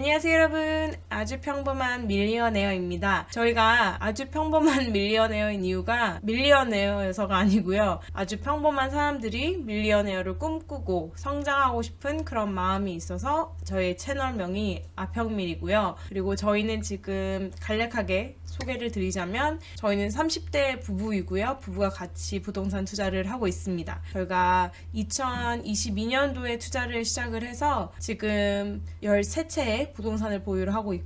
안녕하세요 여러분 아주 평범한 밀리어네어입니다. 저희가 아주 평범한 밀리어네어인 이유가 밀리어네어여서가 아니고요. 아주 평범한 사람들이 밀리어네어를 꿈꾸고 성장하고 싶은 그런 마음이 있어서 저희 채널명이 아평밀이고요. 그리고 저희는 지금 간략하게 소개를 드리자면 저희는 30대 부부이고요. 부부가 같이 부동산 투자를 하고 있습니다. 저희가 2022년도에 투자를 시작을 해서 지금 13채의 부동산을 보유를 하고 있고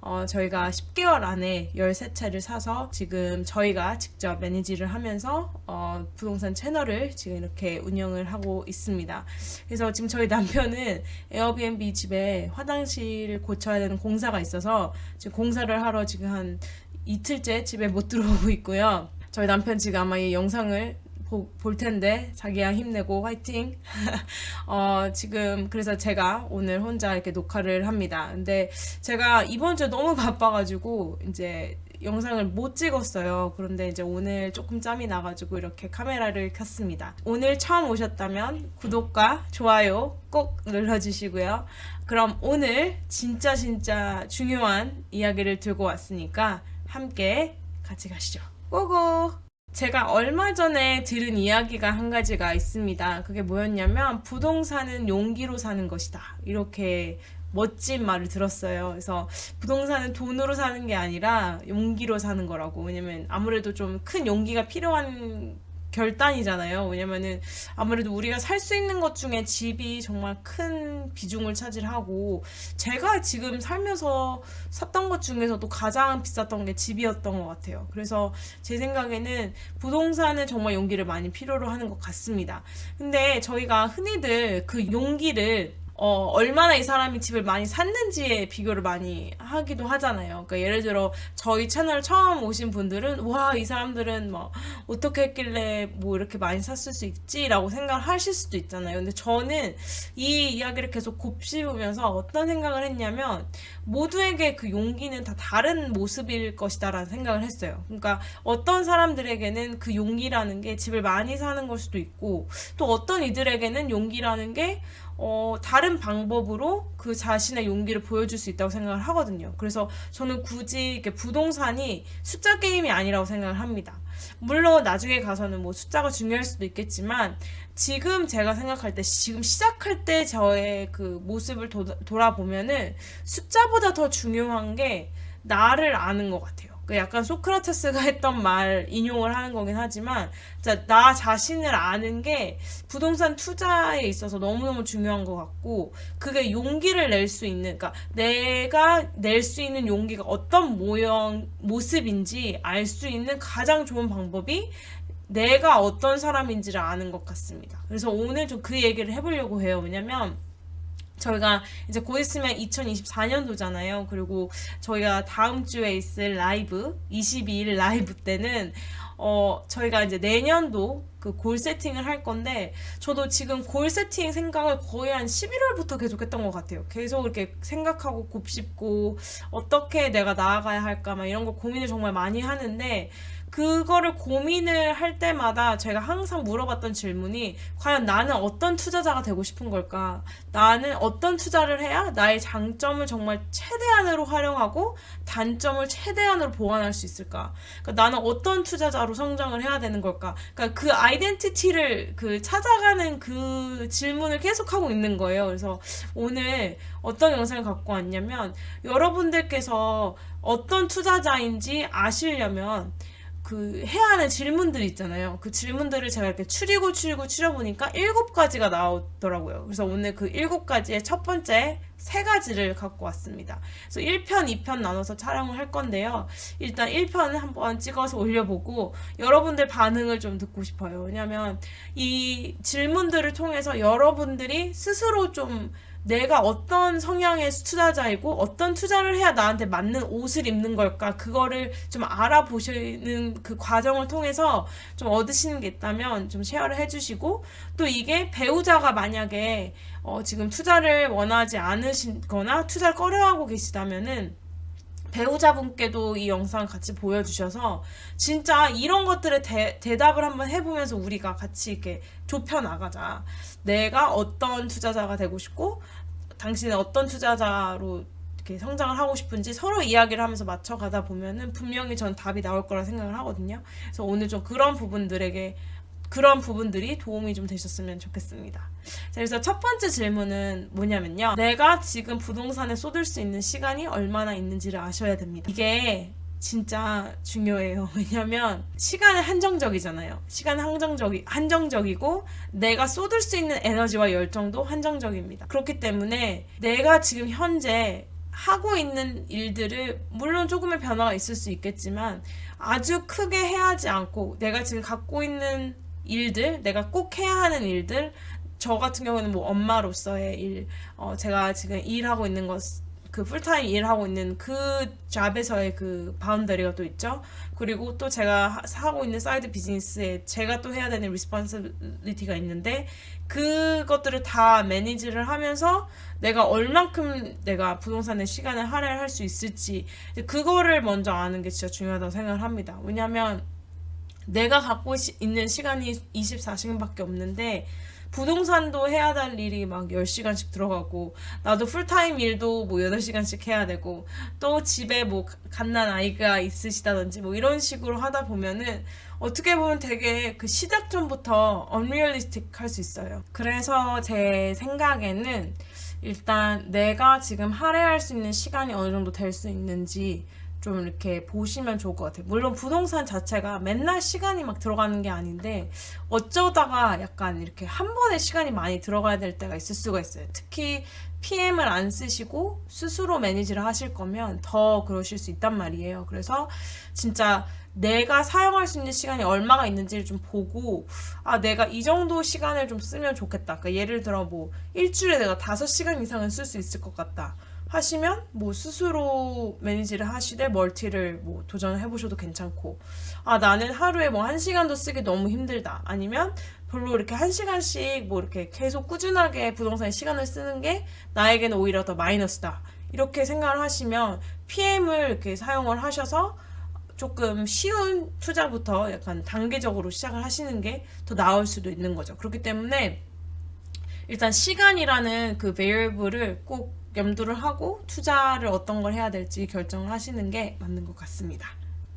어, 저희가 10개월 안에 13채를 사서 지금 저희가 직접 매니지를 하면서 어, 부동산 채널을 지금 이렇게 운영을 하고 있습니다. 그래서 지금 저희 남편은 에어비앤비 집에 화장실 고쳐야 되는 공사가 있어서 지금 공사를 하러 지금 한 이틀째 집에 못 들어오고 있고요. 저희 남편 지금 아마 이 영상을 보- 볼 텐데 자기야 힘내고 화이팅. 어, 지금 그래서 제가 오늘 혼자 이렇게 녹화를 합니다. 근데 제가 이번 주에 너무 바빠가지고 이제 영상을 못 찍었어요. 그런데 이제 오늘 조금 짬이 나가지고 이렇게 카메라를 켰습니다. 오늘 처음 오셨다면 구독과 좋아요 꼭 눌러주시고요. 그럼 오늘 진짜 진짜 중요한 이야기를 들고 왔으니까 함께 같이 가시죠. 고고! 제가 얼마 전에 들은 이야기가 한 가지가 있습니다. 그게 뭐였냐면 부동산은 용기로 사는 것이다. 이렇게 멋진 말을 들었어요. 그래서 부동산은 돈으로 사는 게 아니라 용기로 사는 거라고. 왜냐면 아무래도 좀 큰 용기가 필요한 결단이잖아요. 왜냐면은 아무래도 우리가 살 수 있는 것 중에 집이 정말 큰 비중을 차지하고 제가 지금 살면서 샀던 것 중에서도 가장 비쌌던 게 집이었던 것 같아요. 그래서 제 생각에는 부동산은 정말 용기를 많이 필요로 하는 것 같습니다. 근데 저희가 흔히들 그 용기를 어, 얼마나 이 사람이 집을 많이 샀는지에 비교를 많이 하기도 하잖아요. 그러니까 예를 들어 저희 채널 처음 오신 분들은 와, 이 사람들은 뭐 어떻게 했길래 뭐 이렇게 많이 샀을 수 있지라고 생각을 하실 수도 있잖아요. 근데 저는 이 이야기를 계속 곱씹으면서 어떤 생각을 했냐면 모두에게 그 용기는 다 다른 모습일 것이다라는 생각을 했어요. 그러니까 어떤 사람들에게는 그 용기라는 게 집을 많이 사는 걸 수도 있고 또 어떤 이들에게는 용기라는 게 어, 다른 방법으로 그 자신의 용기를 보여줄 수 있다고 생각을 하거든요. 그래서 저는 굳이 이렇게 부동산이 숫자 게임이 아니라고 생각을 합니다. 물론 나중에 가서는 뭐 숫자가 중요할 수도 있겠지만 지금 제가 생각할 때 지금 시작할 때 저의 그 모습을 도, 돌아보면은 숫자보다 더 중요한 게 나를 아는 것 같아요. 그 약간 소크라테스가 했던 말 인용을 하는 거긴 하지만 진짜 나 자신을 아는 게 부동산 투자에 있어서 너무너무 중요한 것 같고 그게 용기를 낼 수 있는 그러니까 내가 낼 수 있는 용기가 어떤 모형 모습인지 알 수 있는 가장 좋은 방법이 내가 어떤 사람인지를 아는 것 같습니다. 그래서 오늘 좀 그 얘기를 해보려고 해요. 왜냐면 저희가 이제 곧 있으면 2024년도잖아요. 그리고 저희가 다음 주에 있을 라이브, 22일 라이브 때는 어, 저희가 이제 내년도 그 골 세팅을 할 건데, 저도 지금 골 세팅 생각을 거의 한 11월부터 계속 했던 것 같아요. 계속 이렇게 생각하고 곱씹고, 어떻게 내가 나아가야 할까, 막 이런 거 고민을 정말 많이 하는데, 그거를 고민을 할 때마다 제가 항상 물어봤던 질문이 과연 나는 어떤 투자자가 되고 싶은 걸까? 나는 어떤 투자를 해야 나의 장점을 정말 최대한으로 활용하고 단점을 최대한으로 보완할 수 있을까? 그러니까 나는 어떤 투자자로 성장을 해야 되는 걸까? 그러니까 그 아이덴티티를 그 찾아가는 그 질문을 계속 하고 있는 거예요. 그래서 오늘 어떤 영상을 갖고 왔냐면 여러분들께서 어떤 투자자인지 아시려면 그 해야 하는 질문들 있잖아요. 그 질문들을 제가 이렇게 추리고 추리고 추려보니까 일곱 가지가 나오더라고요. 그래서 오늘 그 일곱 가지의 첫 번째 세 가지를 갖고 왔습니다. 그래서 1편, 2편 나눠서 촬영을 할 건데요. 일단 1편을 한번 찍어서 올려보고 여러분들 반응을 좀 듣고 싶어요. 왜냐면 이 질문들을 통해서 여러분들이 스스로 좀 내가 어떤 성향의 투자자이고 어떤 투자를 해야 나한테 맞는 옷을 입는 걸까 그거를 좀 알아보시는 그 과정을 통해서 좀 얻으시는 게 있다면 좀 쉐어를 해주시고 또 이게 배우자가 만약에 어 지금 투자를 원하지 않으시거나 투자를 꺼려하고 계시다면은 배우자분께도 이 영상 같이 보여주셔서 진짜 이런 것들에 대, 대답을 한번 해보면서 우리가 같이 이렇게 좁혀 나가자. 내가 어떤 투자자가 되고 싶고 당신은 어떤 투자자로 이렇게 성장을 하고 싶은지 서로 이야기를 하면서 맞춰가다 보면은 분명히 전 답이 나올 거라 생각을 하거든요. 그래서 오늘 좀 그런 부분들에게 그런 부분들이 도움이 좀 되셨으면 좋겠습니다. 자, 그래서 첫 번째 질문은 뭐냐면요. 내가 지금 부동산에 쏟을 수 있는 시간이 얼마나 있는지를 아셔야 됩니다. 이게 진짜 중요해요. 왜냐면 시간은 한정적이잖아요. 시간은 한정적이 한정적이고 내가 쏟을 수 있는 에너지와 열정도 한정적입니다. 그렇기 때문에 내가 지금 현재 하고 있는 일들을 물론 조금의 변화가 있을 수 있겠지만 아주 크게 해야지 않고 내가 지금 갖고 있는 일들, 내가 꼭 해야 하는 일들, 저 같은 경우는 뭐 엄마로서의 일, 어, 제가 지금 일하고 있는 것, 그 풀타임 일하고 있는 그 잡에서의 그 바운더리가 또 있죠. 그리고 또 제가 하- 하고 있는 사이드 비즈니스에 제가 또 해야 되는 리스폰시빌리티가 있는데 그것들을 다 매니지를 하면서 내가 얼만큼 내가 부동산에 시간을 할애할 수 있을지 그거를 먼저 아는 게 진짜 중요하다고 생각을 합니다. 왜냐면 내가 갖고 시- 있는 시간이 24시간밖에 없는데 부동산도 해야 될 일이 막 10시간씩 들어가고 나도 풀타임 일도 뭐 8시간씩 해야 되고 또 집에 뭐 갓난 아이가 있으시다든지 뭐 이런 식으로 하다 보면은 어떻게 보면 되게 그 시작점부터 unrealistic 할수 있어요. 그래서 제 생각에는 일단 내가 지금 할애할 수 있는 시간이 어느 정도 될 수 있는지 좀 이렇게 보시면 좋을 것 같아요. 물론 부동산 자체가 맨날 시간이 막 들어가는 게 아닌데 어쩌다가 약간 이렇게 한 번에 시간이 많이 들어가야 될 때가 있을 수가 있어요. 특히 PM을 안 쓰시고 스스로 매니지를 하실 거면 더 그러실 수 있단 말이에요. 그래서 진짜 내가 사용할 수 있는 시간이 얼마가 있는지를 좀 보고 아 내가 이 정도 시간을 좀 쓰면 좋겠다. 그러니까 예를 들어 뭐 일주일에 내가 다섯 시간 이상은 쓸 수 있을 것 같다. 하시면 뭐 스스로 매니지를 하시되 멀티를 뭐 도전을 해보셔도 괜찮고 아 나는 하루에 뭐 한 시간도 쓰기 너무 힘들다. 아니면 별로 이렇게 한 시간씩 뭐 이렇게 계속 꾸준하게 부동산에 시간을 쓰는 게 나에게는 오히려 더 마이너스다. 이렇게 생각을 하시면 PM을 이렇게 사용을 하셔서 조금 쉬운 투자부터 약간 단계적으로 시작을 하시는 게 더 나을 수도 있는 거죠. 그렇기 때문에 일단 시간이라는 그 variable을 꼭 염두를 하고 투자를 어떤 걸 해야 될지 결정을 하시는 게 맞는 것 같습니다.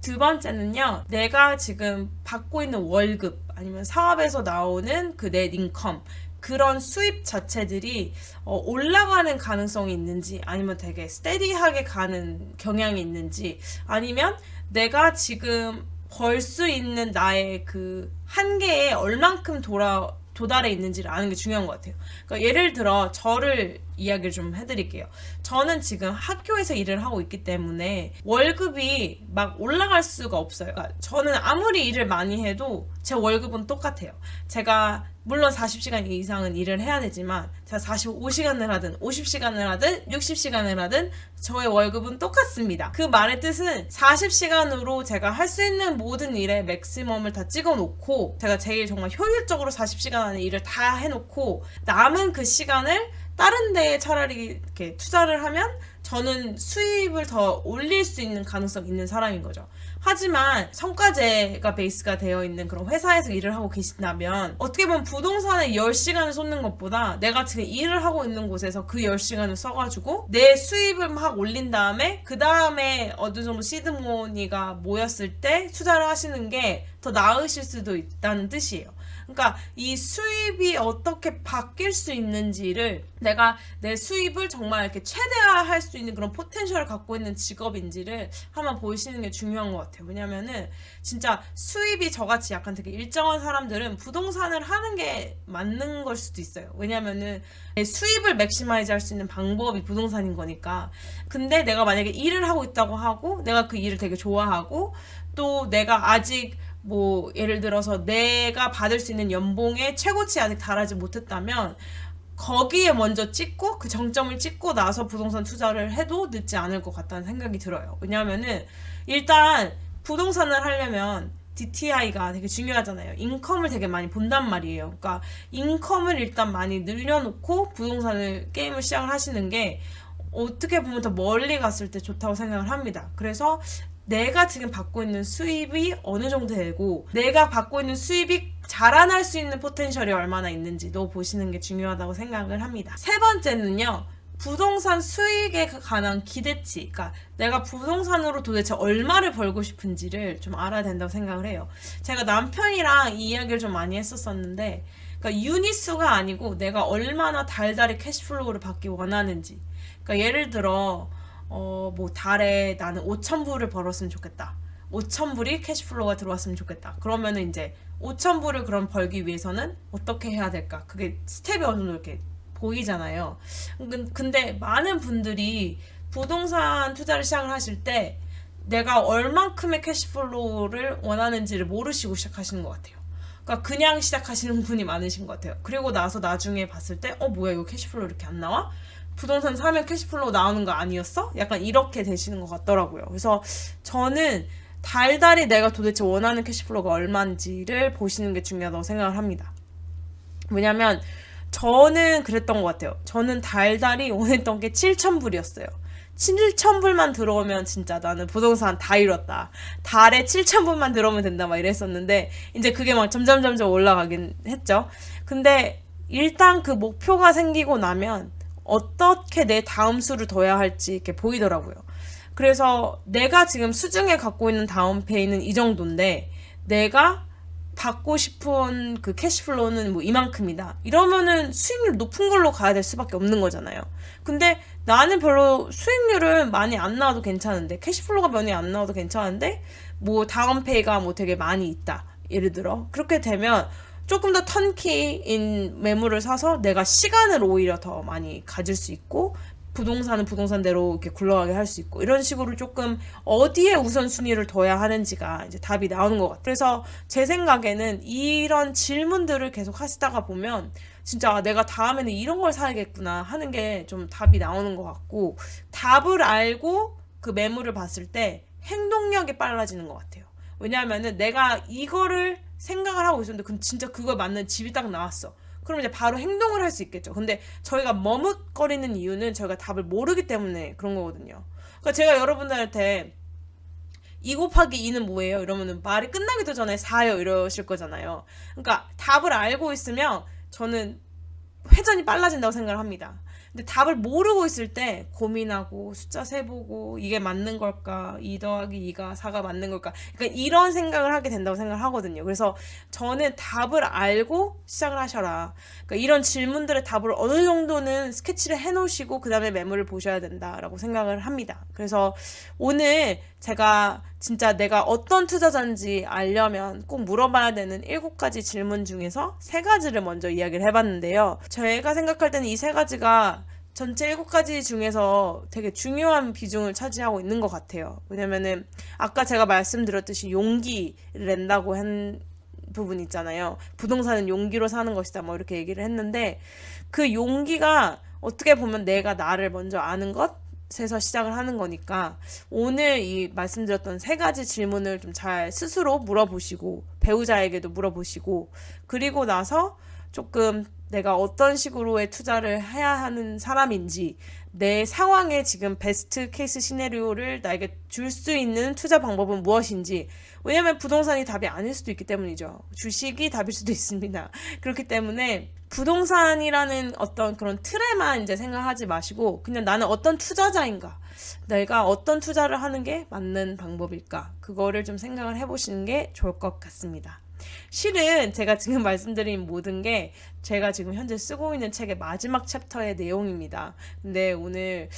두 번째는요, 내가 지금 받고 있는 월급 아니면 사업에서 나오는 그넷 인컴 그런 수입 자체들이 어, 올라가는 가능성이 있는지 아니면 되게 스테디하게 가는 경향이 있는지 아니면 내가 지금 벌 수 있는 나의 그 한계에 얼만큼 돌아 도달해 있는지를 아는 게 중요한 것 같아요. 그러니까 예를 들어 저를 이야기를 좀 해드릴게요. 저는 지금 학교에서 일을 하고 있기 때문에 월급이 막 올라갈 수가 없어요. 그러니까 저는 아무리 일을 많이 해도 제 월급은 똑같아요. 제가 물론 40시간 이상은 일을 해야 되지만 제가 45시간을 하든 50시간을 하든 60시간을 하든 저의 월급은 똑같습니다. 그 말의 뜻은 40시간으로 제가 할 수 있는 모든 일의 맥시멈을 다 찍어 놓고 제가 제일 정말 효율적으로 40시간 안에 일을 다 해놓고 남은 그 시간을 다른 데에 차라리 이렇게 투자를 하면 저는 수입을 더 올릴 수 있는 가능성 있는 사람인 거죠. 하지만 성과제가 베이스가 되어 있는 그런 회사에서 일을 하고 계신다면 어떻게 보면 부동산에 10시간을 쏟는 것보다 내가 지금 일을 하고 있는 곳에서 그 10시간을 써가지고 내 수입을 막 올린 다음에 그 다음에 어느 정도 시드모니가 모였을 때 투자를 하시는 게 더 나으실 수도 있다는 뜻이에요. 그러니까 이 수입이 어떻게 바뀔 수 있는지를 내가 내 수입을 정말 이렇게 최대화할 수 있는 그런 포텐셜을 갖고 있는 직업인지를 한번 보시는 게 중요한 것 같아요. 왜냐면은 진짜 수입이 저같이 약간 되게 일정한 사람들은 부동산을 하는 게 맞는 걸 수도 있어요. 왜냐면은 내 수입을 맥시마이즈 할 수 있는 방법이 부동산인 거니까. 근데 내가 만약에 일을 하고 있다고 하고 내가 그 일을 되게 좋아하고 또 내가 아직 뭐 예를 들어서 내가 받을 수 있는 연봉의 최고치에 아직 달하지 못했다면 거기에 먼저 찍고 그 정점을 찍고 나서 부동산 투자를 해도 늦지 않을 것 같다는 생각이 들어요. 왜냐하면은 일단 부동산을 하려면 DTI가 되게 중요하잖아요. 인컴을 되게 많이 본단 말이에요. 그러니까 인컴을 일단 많이 늘려놓고 부동산을 게임을 시작을 하시는 게 어떻게 보면 더 멀리 갔을 때 좋다고 생각을 합니다. 그래서 내가 지금 받고 있는 수입이 어느 정도 되고 내가 받고 있는 수입이 자라날 수 있는 포텐셜이 얼마나 있는지도 보시는 게 중요하다고 생각을 합니다. 세 번째는요. 부동산 수익에 관한 기대치, 그러니까 내가 부동산으로 도대체 얼마를 벌고 싶은지를 좀 알아야 된다고 생각을 해요. 제가 남편이랑 이 이야기를 좀 많이 했었었는데, 그러니까 유니수가 아니고 내가 얼마나 달달이 캐시플로우를 받기 원하는지. 그러니까 예를 들어 어 뭐 달에 나는 5천 불을 벌었으면 좋겠다. 5천 불이 캐시플로우가 들어왔으면 좋겠다. 그러면은 이제 5천 불을 그럼 벌기 위해서는 어떻게 해야 될까? 그게 스텝이 어느 정도 이렇게 보이잖아요. 근- 근데 많은 분들이 부동산 투자를 시작을 하실 때 내가 얼만큼의 캐시플로우를 원하는지를 모르시고 시작하시는 것 같아요. 그러니까 그냥 시작하시는 분이 많으신 것 같아요. 그리고 나서 나중에 봤을 때, 어, 뭐야, 이거 캐시플로우 이렇게 안 나와? 부동산 사면 캐시플로우 나오는 거 아니었어? 약간 이렇게 되시는 것 같더라고요. 그래서 저는 달달이 내가 도대체 원하는 캐시플로우가 얼마인지를 보시는 게 중요하다고 생각을 합니다. 왜냐면 저는 그랬던 것 같아요. 저는 달달이 원했던 게 7,000불이었어요. 7,000불만 들어오면 진짜 나는 부동산 다 이뤘다. 달에 7,000불만 들어오면 된다 막 이랬었는데 이제 그게 막 점점 점점 올라가긴 했죠. 근데 일단 그 목표가 생기고 나면 어떻게 내 다음 수를 둬야 할지 이렇게 보이더라고요. 그래서 내가 지금 수중에 갖고 있는 다운 페이는 이 정도인데 내가 받고 싶은 그 캐시플로우는 뭐 이만큼이다. 이러면은 수익률 높은 걸로 가야 될 수밖에 없는 거잖아요. 근데 나는 별로 수익률은 많이 안 나와도 괜찮은데 캐시플로우가 많이 안 나와도 괜찮은데 뭐 다운페이가 뭐 되게 많이 있다. 예를 들어 그렇게 되면 조금 더 턴키인 매물을 사서 내가 시간을 오히려 더 많이 가질 수 있고 부동산은 부동산대로 이렇게 굴러가게 할 수 있고 이런 식으로 조금 어디에 우선순위를 둬야 하는지가 이제 답이 나오는 것 같아요. 그래서 제 생각에는 이런 질문들을 계속 하시다가 보면 진짜 아, 내가 다음에는 이런 걸 사야겠구나 하는 게 좀 답이 나오는 것 같고 답을 알고 그 매물을 봤을 때 행동력이 빨라지는 것 같아요. 왜냐하면은 내가 이거를 생각을 하고 있었는데 그럼 진짜 그거 맞는 집이 딱 나왔어. 그럼 이제 바로 행동을 할 수 있겠죠. 근데 저희가 머뭇거리는 이유는 저희가 답을 모르기 때문에 그런 거거든요. 그러니까 제가 여러분들한테 2 곱하기 2는 뭐예요? 이러면은 말이 끝나기도 전에 4요 이러실 거잖아요. 그러니까 답을 알고 있으면 저는 회전이 빨라진다고 생각을 합니다. 근데 답을 모르고 있을 때 고민하고 숫자 세보고 이게 맞는 걸까? 2 더하기 2가 4가 맞는 걸까? 그러니까 이런 생각을 하게 된다고 생각을 하거든요. 그래서 저는 답을 알고 시작을 하셔라. 그러니까 이런 질문들의 답을 어느 정도는 스케치를 해놓으시고 그 다음에 매물을 보셔야 된다라고 생각을 합니다. 그래서 오늘 제가 진짜 내가 어떤 투자자인지 알려면 꼭 물어봐야 되는 일곱 가지 질문 중에서 세 가지를 먼저 이야기를 해봤는데요. 제가 생각할 때는 이세 가지가 전체 일곱 가지 중에서 되게 중요한 비중을 차지하고 있는 것 같아요. 왜냐면은 아까 제가 말씀드렸듯이 용기를 낸다고 한 부분 있잖아요. 부동산은 용기로 사는 것이다. 뭐 이렇게 얘기를 했는데 그 용기가 어떻게 보면 내가 나를 먼저 아는 것 에서 시작을 하는 거니까 오늘 이 말씀드렸던 세 가지 질문을 좀 잘 스스로 물어보시고 배우자에게도 물어보시고 그리고 나서 조금 내가 어떤 식으로의 투자를 해야 하는 사람인지 내 상황에 지금 베스트 케이스 시나리오를 나에게 줄 수 있는 투자 방법은 무엇인지 왜냐면 부동산이 답이 아닐 수도 있기 때문이죠. 주식이 답일 수도 있습니다. 그렇기 때문에 부동산이라는 어떤 그런 틀에만 이제 생각하지 마시고 그냥 나는 어떤 투자자인가 내가 어떤 투자를 하는 게 맞는 방법일까 그거를 좀 생각을 해보시는 게 좋을 것 같습니다. 실은 제가 지금 말씀드린 모든 게 제가 지금 현재 쓰고 있는 책의 마지막 챕터의 내용입니다. 근데 오늘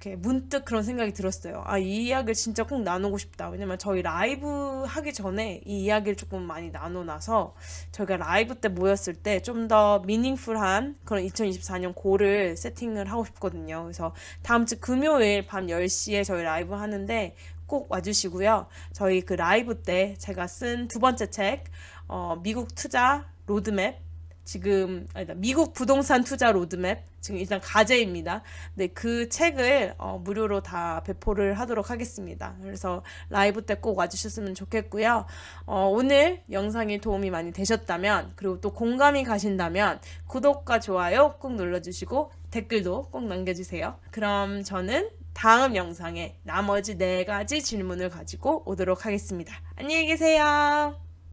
이렇게 문득 그런 생각이 들었어요. 아, 이 이야기를 진짜 꼭 나누고 싶다. 왜냐면 저희 라이브 하기 전에 이 이야기를 조금 많이 나눠놔서 저희가 라이브 때 모였을 때 좀 더 미닝풀한 그런 2024년 고를 세팅을 하고 싶거든요. 그래서 다음 주 금요일 밤 10시에 저희 라이브 하는데 꼭 와주시고요. 저희 그 라이브 때 제가 쓴 두 번째 책, 어, 미국 투자 로드맵 지금 아니다 미국 부동산 투자 로드맵 지금 일단 가제입니다. 네, 그 책을 어, 무료로 다 배포를 하도록 하겠습니다. 그래서 라이브 때 꼭 와주셨으면 좋겠고요. 어, 오늘 영상이 도움이 많이 되셨다면 그리고 또 공감이 가신다면 구독과 좋아요 꼭 눌러주시고 댓글도 꼭 남겨주세요. 그럼 저는 다음 영상에 나머지 네 가지 질문을 가지고 오도록 하겠습니다. 안녕히 계세요.